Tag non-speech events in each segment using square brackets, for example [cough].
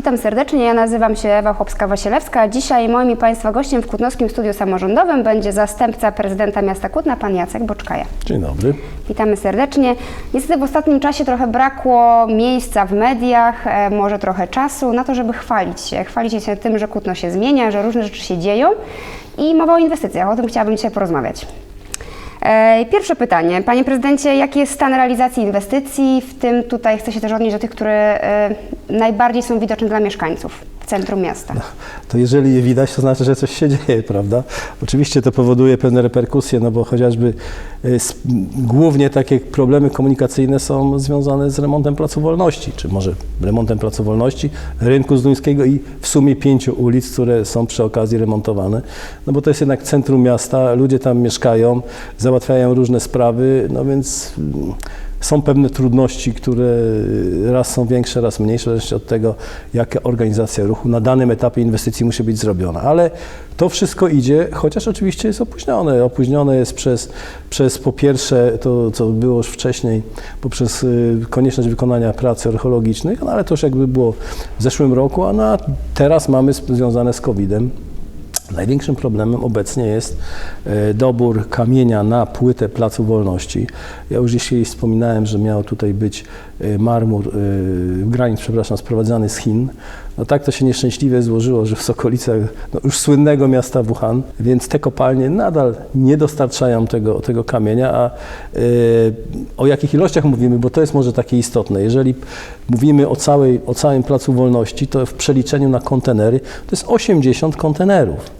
Witam serdecznie, ja nazywam się Ewa Chłopska-Wasielewska. Dzisiaj moim i Państwa gościem w Kutnowskim Studiu Samorządowym będzie zastępca prezydenta miasta Kutna, pan Jacek Boczkaja. Dzień dobry. Witamy serdecznie. Niestety w ostatnim czasie trochę brakło miejsca w mediach, e, może trochę czasu na to, żeby chwalić się. Chwalić się tym, że Kutno się zmienia, że różne rzeczy się dzieją i mowa o inwestycjach. O tym chciałabym dzisiaj porozmawiać. E, Pierwsze pytanie. Panie prezydencie, jaki jest stan realizacji inwestycji? W tym tutaj chcę się też odnieść do tych, które e, najbardziej są widoczne dla mieszkańców centrum miasta. To jeżeli je widać, to znaczy, że coś się dzieje, prawda? Oczywiście to powoduje pewne reperkusje, no bo chociażby y, głównie takie problemy komunikacyjne są związane z remontem Placu Wolności, czy może remontem Placu Wolności, rynku zduńskiego i w sumie pięciu ulic, które są przy okazji remontowane. No bo to jest jednak centrum miasta, ludzie tam mieszkają, załatwiają różne sprawy, no więc mm, są pewne trudności, które raz są większe, raz mniejsze, w zależności od tego, jaka organizacja ruchu na danym etapie inwestycji musi być zrobiona. Ale to wszystko idzie, chociaż oczywiście jest opóźnione. Opóźnione jest przez, przez po pierwsze to, co było już wcześniej, poprzez y, konieczność wykonania prac archeologicznych, no ale to już jakby było w zeszłym roku, a teraz mamy związane z COVID-em. Największym problemem obecnie jest e, dobór kamienia na płytę Placu Wolności. Ja już dzisiaj wspominałem, że miał tutaj być e, marmur, e, granit, przepraszam, sprowadzany z Chin. No tak to się nieszczęśliwie złożyło, że w okolicach no, już słynnego miasta Wuhan, więc te kopalnie nadal nie dostarczają tego, tego kamienia, a o jakich ilościach mówimy, bo to jest może takie istotne. Jeżeli mówimy o, całej, o całym Placu Wolności, to w przeliczeniu na kontenery to jest 80 kontenerów.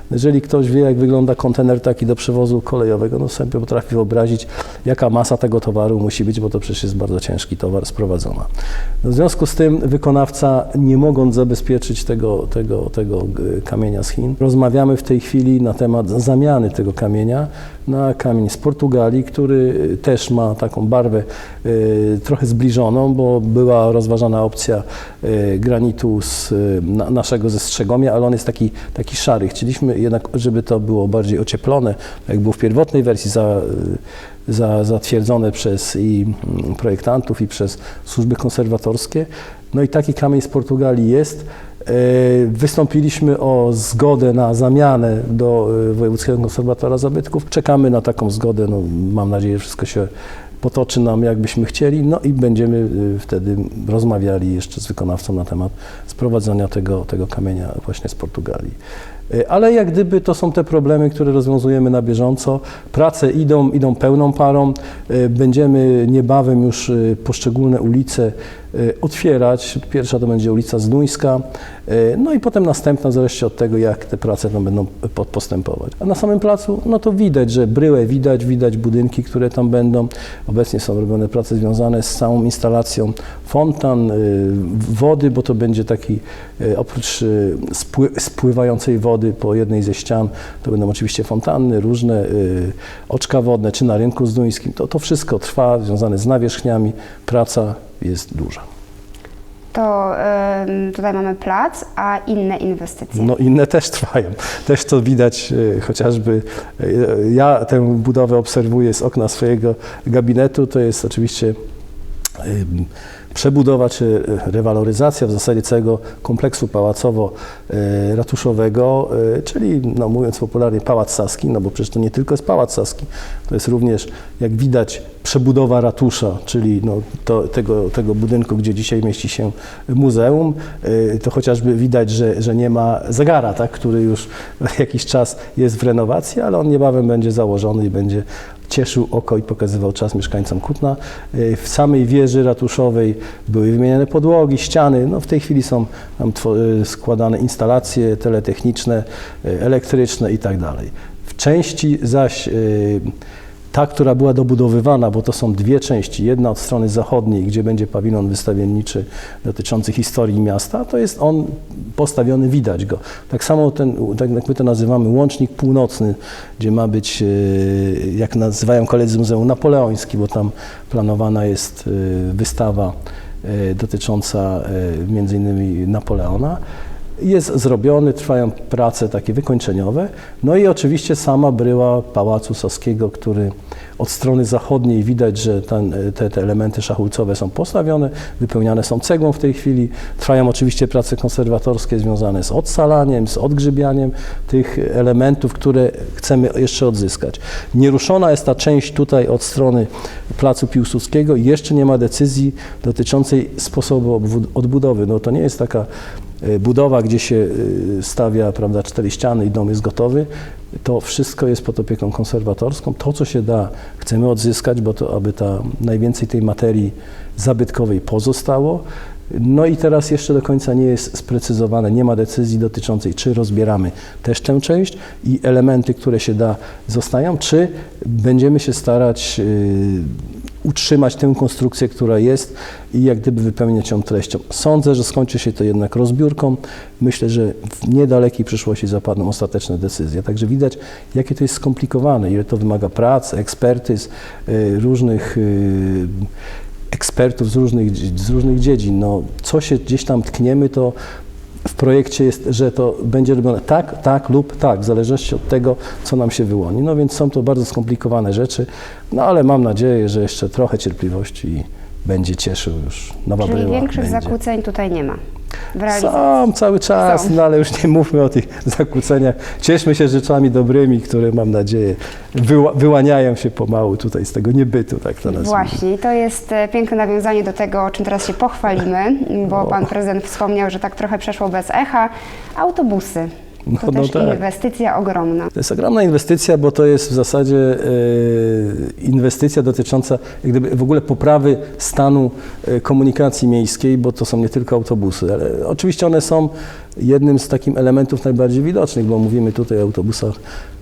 Jeżeli ktoś wie, jak wygląda kontener taki do przewozu kolejowego, no sobie potrafi wyobrazić, jaka masa tego towaru musi być, bo to przecież jest bardzo ciężki towar sprowadzona. No w związku z tym wykonawca, nie mogąc zabezpieczyć tego, tego, tego y, kamienia z Chin, rozmawiamy w tej chwili na temat zamiany tego kamienia na kamień z Portugalii, który y, też ma taką barwę y, trochę zbliżoną, bo była rozważana opcja y, granitu z y, na, naszego ze Strzegomia, ale on jest taki, taki szary. Chcieliśmy jednak, żeby to było bardziej ocieplone, jak było w pierwotnej wersji za, y, za, zatwierdzone przez i mm, projektantów i przez służby konserwatorskie. No i taki kamień z Portugalii jest. E, Wystąpiliśmy o zgodę na zamianę do e, Wojewódzkiego Konserwatora Zabytków. Czekamy na taką zgodę. No, mam nadzieję, że wszystko się potoczy nam, jakbyśmy chcieli. No i będziemy e, wtedy rozmawiali jeszcze z wykonawcą na temat sprowadzenia tego, tego kamienia właśnie z Portugalii. E, Ale jak gdyby to są te problemy, które rozwiązujemy na bieżąco. Prace idą, idą pełną parą. E, Będziemy niebawem już e, poszczególne ulice otwierać. Pierwsza to będzie ulica Zduńska, e, no i potem następna, zależności od tego, jak te prace tam będą po- postępować. A na samym placu, no to widać, że bryłę widać, widać budynki, które tam będą. Obecnie są robione prace związane z całą instalacją fontan, e, wody, bo to będzie taki, oprócz spły- spływającej wody po jednej ze ścian, to będą oczywiście fontanny, różne oczka wodne, czy na rynku zduńskim. To, to wszystko trwa, związane z nawierzchniami. Praca jest duża. To tutaj mamy plac, a inne inwestycje. No inne też trwają. Też to widać e, chociażby, e, ja tę budowę obserwuję z okna swojego gabinetu, to jest oczywiście przebudowa czy rewaloryzacja w zasadzie całego kompleksu pałacowo-ratuszowego, e, czyli no, mówiąc popularnie Pałac Saski, no bo przecież to nie tylko jest Pałac Saski, to jest również, jak widać, przebudowa ratusza, czyli no, to, tego, tego budynku, gdzie dzisiaj mieści się muzeum, e, to chociażby widać, że, że nie ma zegara, tak, który już [laughs] jakiś czas jest w renowacji, ale on niebawem będzie założony i będzie cieszył oko i pokazywał czas mieszkańcom Kutna. E, W samej wieży ratuszowej były wymieniane podłogi, ściany. No w tej chwili są tam e, składane instalacje teletechniczne, e, elektryczne i tak. W części zaś ta, która była dobudowywana, bo to są dwie części. Jedna od strony zachodniej, gdzie będzie pawilon wystawienniczy dotyczący historii miasta, to jest on postawiony, widać go. Tak samo ten, tak jak my to nazywamy, łącznik północny, gdzie ma być, e, jak nazywają koledzy z Muzeum Napoleoński, bo tam planowana jest e, wystawa e, dotycząca między innymi Napoleona. Jest zrobiony, trwają prace takie wykończeniowe. No i oczywiście sama bryła Pałacu Saskiego, który od strony zachodniej widać, że ten, te, te elementy szachulcowe są postawione, wypełniane są cegłą w tej chwili. Trwają oczywiście prace konserwatorskie związane z odsalaniem, z odgrzybianiem tych elementów, które chcemy jeszcze odzyskać. Nieruszona jest ta część tutaj od strony Placu Piłsudskiego jeszcze nie ma decyzji dotyczącej sposobu odbudowy. No to nie jest taka budowa, gdzie się e, stawia prawda, cztery ściany i dom jest gotowy. To wszystko jest pod opieką konserwatorską. To, co się da, chcemy odzyskać, bo to, aby ta najwięcej tej materii zabytkowej pozostało. No i teraz jeszcze do końca nie jest sprecyzowane, nie ma decyzji dotyczącej, czy rozbieramy też tę część i elementy, które się da, zostają, czy będziemy się starać y, utrzymać tę konstrukcję, która jest i jak gdyby wypełniać ją treścią. Sądzę, że skończy się to jednak rozbiórką. Myślę, że w niedalekiej przyszłości zapadną ostateczne decyzje. Także widać, jakie to jest skomplikowane, ile to wymaga prac, ekspertyz, y, różnych y, ekspertów z różnych, z różnych dziedzin. No, co się gdzieś tam tkniemy, to w projekcie jest, że to będzie robione tak, tak lub tak, w zależności od tego, co nam się wyłoni. No więc są to bardzo skomplikowane rzeczy, no ale mam nadzieję, że jeszcze trochę cierpliwości i będzie cieszył już nowa Czyli bryła. większych będzie. zakłóceń tutaj nie ma. Są cały czas, Są. no ale już nie mówmy o tych zakłóceniach. Cieszmy się rzeczami dobrymi, które mam nadzieję wyła- wyłaniają się pomału tutaj z tego niebytu, tak to nazwijmy. Właśnie, to jest e, piękne nawiązanie do tego, o czym teraz się pochwalimy, bo pan prezydent wspomniał, że tak trochę przeszło bez echa. Autobusy. To No, no też tak. inwestycja ogromna. To jest ogromna inwestycja, bo to jest w zasadzie e, inwestycja dotycząca jak gdyby w ogóle poprawy stanu e, komunikacji miejskiej, bo to są nie tylko autobusy, ale oczywiście one są jednym z takich elementów najbardziej widocznych, bo mówimy tutaj o autobusach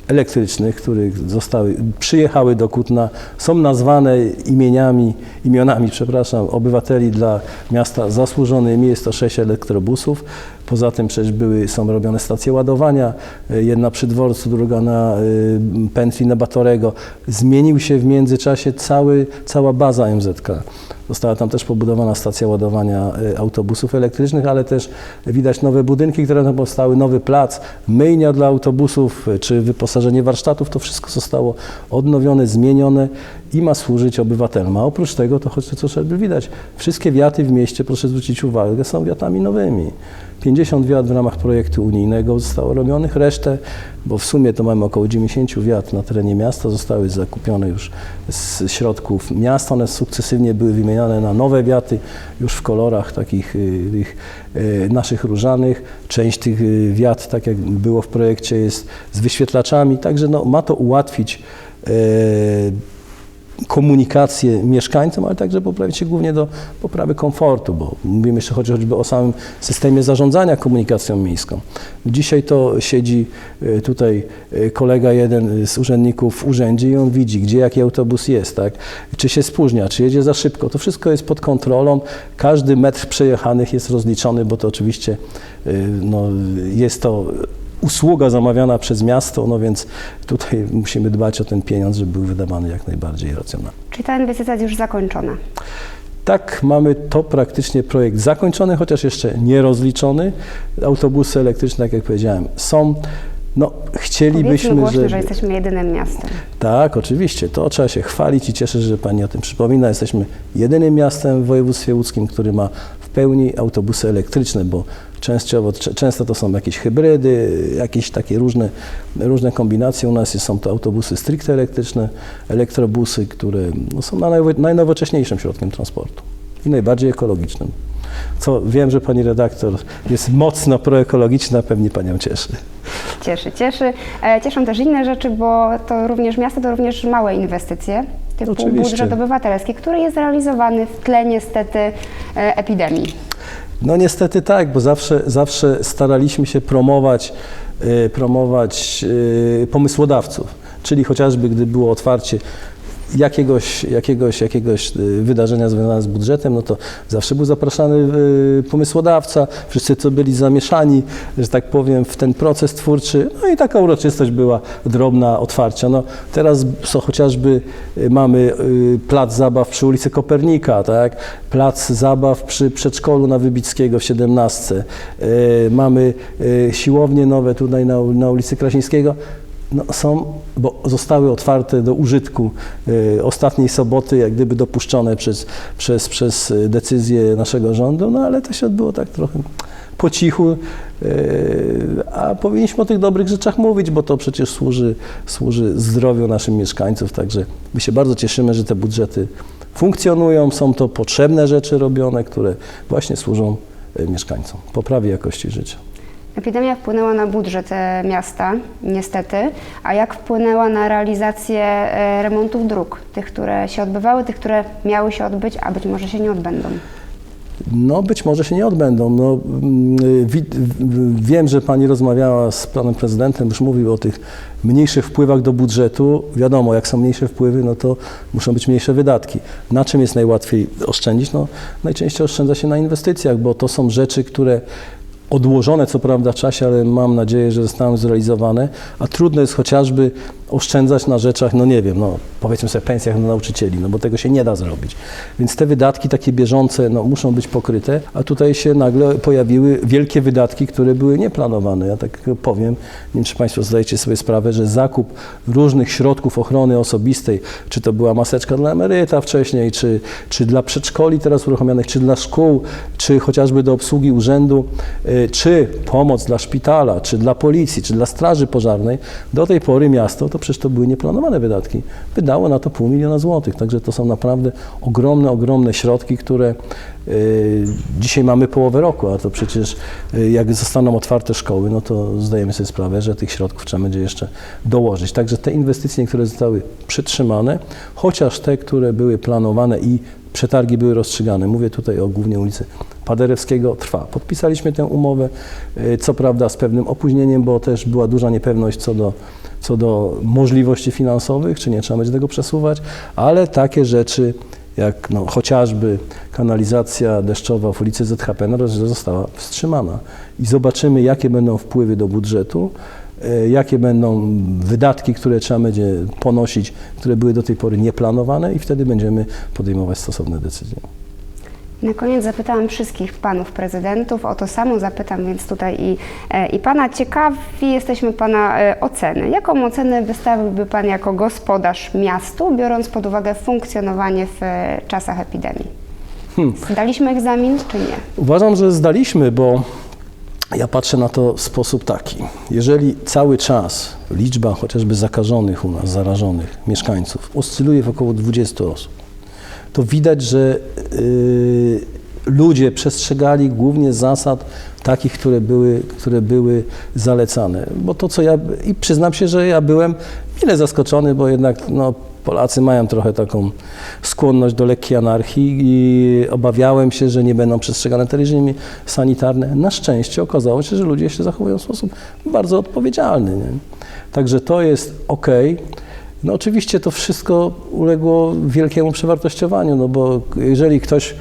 elektrycznych, które zostały, przyjechały do Kutna, są nazwane imieniami, imionami, przepraszam, obywateli dla miasta zasłużonymi. Jest to sześć elektrobusów. Poza tym przecież były, są robione stacje ładowania, jedna przy dworcu, druga na y, pętli na Batorego. Zmienił się w międzyczasie cały, cała baza MZK. Została tam też pobudowana stacja ładowania y, autobusów elektrycznych, ale też widać nowe budynki, które tam powstały, nowy plac, myjnia dla autobusów, y, czy wyposażenie warsztatów. To wszystko zostało odnowione, zmienione i ma służyć obywatelom. A oprócz tego, to choć co szerzej widać, wszystkie wiaty w mieście, proszę zwrócić uwagę, są wiatami nowymi. 50 wiat w ramach projektu unijnego zostało robionych, resztę, bo w sumie to mamy około 90 wiat na terenie miasta, zostały zakupione już z środków miasta. One sukcesywnie były wymieniane na nowe wiaty, już w kolorach takich y, tych, y, naszych różanych. Część tych y, wiat, tak jak było w projekcie, jest z wyświetlaczami, także no, ma to ułatwić komunikację mieszkańcom, ale także poprawić się głównie do poprawy komfortu, bo mówimy jeszcze choćby o samym systemie zarządzania komunikacją miejską. Dzisiaj to siedzi e, tutaj e, kolega jeden z urzędników w urzędzie i on widzi, gdzie jaki autobus jest, tak? czy się spóźnia, czy jedzie za szybko. To wszystko jest pod kontrolą. Każdy metr przejechanych jest rozliczony, bo to oczywiście e, no, jest to usługa zamawiana przez miasto, no więc tutaj musimy dbać o ten pieniądz, żeby był wydawany jak najbardziej racjonalnie. Czyli ta inwestycja jest już zakończona. Tak, mamy to praktycznie projekt zakończony, chociaż jeszcze nie rozliczony. Autobusy elektryczne, tak jak powiedziałem, są. No, chcielibyśmy, głośno, żeby... że jesteśmy jedynym miastem. Tak, oczywiście, to trzeba się chwalić i cieszę się, że Pani o tym przypomina. Jesteśmy jedynym miastem w województwie łódzkim, który ma w pełni autobusy elektryczne, bo częściowo, często to są jakieś hybrydy, jakieś takie różne, różne kombinacje. U nas są to autobusy stricte elektryczne, elektrobusy, które no, są najnowo- najnowocześniejszym środkiem transportu i najbardziej ekologicznym. Co wiem, że Pani redaktor jest mocno proekologiczna, pewnie Panią cieszy. Cieszy, cieszy. E, Cieszą też inne rzeczy, bo to również miasto to również małe inwestycje, typu Oczywiście. budżet obywatelski, który jest realizowany w tle niestety e, epidemii. No niestety tak, bo zawsze, zawsze staraliśmy się promować, e, promować e, pomysłodawców, czyli chociażby gdy było otwarcie jakiegoś, jakiegoś, jakiegoś y, wydarzenia związane z budżetem, no to zawsze był zapraszany y, pomysłodawca, wszyscy co byli zamieszani, że tak powiem, w ten proces twórczy. No i taka uroczystość była drobna, otwarcia. No, teraz co chociażby y, mamy plac zabaw przy ulicy Kopernika, tak? plac zabaw przy przedszkolu na Wybickiego w 17. Y, Mamy siłownie nowe tutaj na, na ulicy Krasińskiego. No, są, bo zostały otwarte do użytku y, ostatniej soboty, jak gdyby dopuszczone przez, przez, przez y, decyzję naszego rządu, no ale to się odbyło tak trochę po cichu, y, a powinniśmy o tych dobrych rzeczach mówić, bo to przecież służy, służy zdrowiu naszym mieszkańców, także my się bardzo cieszymy, że te budżety funkcjonują, są to potrzebne rzeczy robione, które właśnie służą y, mieszkańcom, poprawie jakości życia. Epidemia wpłynęła na budżet e, miasta, niestety, a jak wpłynęła na realizację e, remontów dróg, tych, które się odbywały, tych, które miały się odbyć, a być może się nie odbędą? No, być może się nie odbędą. No, mm, wiem, że Pani rozmawiała z Panem Prezydentem, już mówił o tych mniejszych wpływach do budżetu. Wiadomo, jak są mniejsze wpływy, no to muszą być mniejsze wydatki. Na czym jest najłatwiej oszczędzić? No, najczęściej oszczędza się na inwestycjach, bo to są rzeczy, które odłożone co prawda w czasie, ale mam nadzieję, że zostaną zrealizowane, a trudno jest chociażby oszczędzać na rzeczach, no nie wiem, no powiedzmy sobie pensjach dla nauczycieli, no bo tego się nie da zrobić. Więc te wydatki takie bieżące no, muszą być pokryte, a tutaj się nagle pojawiły wielkie wydatki, które były nieplanowane. Ja tak powiem, nie wiem czy Państwo zdajecie sobie sprawę, że zakup różnych środków ochrony osobistej, czy to była maseczka dla emeryta wcześniej, czy, czy dla przedszkoli teraz uruchomionych, czy dla szkół, czy chociażby do obsługi urzędu, y, czy pomoc dla szpitala, czy dla policji, czy dla straży pożarnej, do tej pory miasto, to przecież to były nieplanowane wydatki, wydało na to pół miliona złotych. Także to są naprawdę ogromne, ogromne środki, które y, dzisiaj mamy połowę roku, a to przecież y, jak zostaną otwarte szkoły, no to zdajemy sobie sprawę, że tych środków trzeba będzie jeszcze dołożyć. Także te inwestycje, które zostały przytrzymane, chociaż te, które były planowane i przetargi były rozstrzygane, mówię tutaj o głównie ulicy Paderewskiego, trwa. Podpisaliśmy tę umowę, y, co prawda z pewnym opóźnieniem, bo też była duża niepewność co do, co do możliwości finansowych, czy nie trzeba będzie tego przesuwać, ale takie rzeczy jak no, chociażby kanalizacja deszczowa w ulicy ZHP razie została wstrzymana. I zobaczymy, jakie będą wpływy do budżetu, e, jakie będą wydatki, które trzeba będzie ponosić, które były do tej pory nieplanowane i wtedy będziemy podejmować stosowne decyzje. Na koniec zapytałam wszystkich panów prezydentów, o to samo zapytam więc tutaj i, e, i pana. Ciekawi jesteśmy pana e, oceny. Jaką ocenę wystawiłby pan jako gospodarz miastu, biorąc pod uwagę funkcjonowanie w e, czasach epidemii? Zdaliśmy egzamin czy nie? Uważam, że zdaliśmy, bo ja patrzę na to w sposób taki. Jeżeli cały czas liczba chociażby zakażonych u nas, zarażonych mieszkańców oscyluje w około 20 osób, to widać, że y, ludzie przestrzegali głównie zasad takich, które były, które były zalecane. Bo to, co ja, i przyznam się, że ja byłem mile zaskoczony, bo jednak no, Polacy mają trochę taką skłonność do lekkiej anarchii i obawiałem się, że nie będą przestrzegane te reżimy sanitarne. Na szczęście okazało się, że ludzie się zachowują w sposób bardzo odpowiedzialny. Nie? Także to jest ok. No oczywiście to wszystko uległo wielkiemu przewartościowaniu, no bo jeżeli ktoś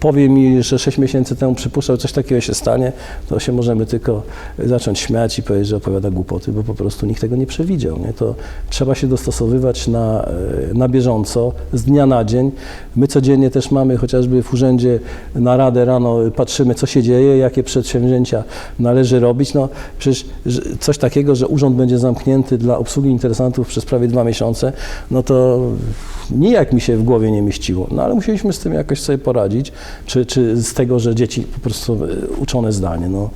powie mi, że 6 miesięcy temu przypuszczał, coś takiego się stanie, to się możemy tylko zacząć śmiać i powiedzieć, że opowiada głupoty, bo po prostu nikt tego nie przewidział. Nie? To trzeba się dostosowywać na, e, na bieżąco, z dnia na dzień. My codziennie też mamy chociażby w urzędzie naradę rano, patrzymy co się dzieje, jakie przedsięwzięcia należy robić. No przecież coś takiego, że urząd będzie zamknięty dla obsługi interesantów przez prawie dwa miesiące, no to nijak mi się w głowie nie mieściło. No ale musieliśmy z tym jakoś sobie poradzić, czy, czy z tego, że dzieci po prostu e, uczone zdalnie. No,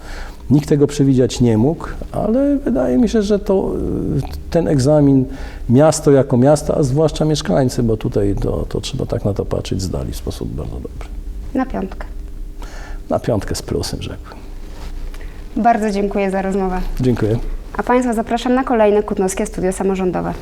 nikt tego przewidzieć nie mógł, ale wydaje mi się, że to, e, ten egzamin miasto jako miasto, a zwłaszcza mieszkańcy, bo tutaj to, to trzeba tak na to patrzeć, zdali w sposób bardzo dobry. Na piątkę. Na piątkę z plusem, rzekłbym. Bardzo dziękuję za rozmowę. Dziękuję. A Państwa zapraszam na kolejne Kutnowskie Studio Samorządowe.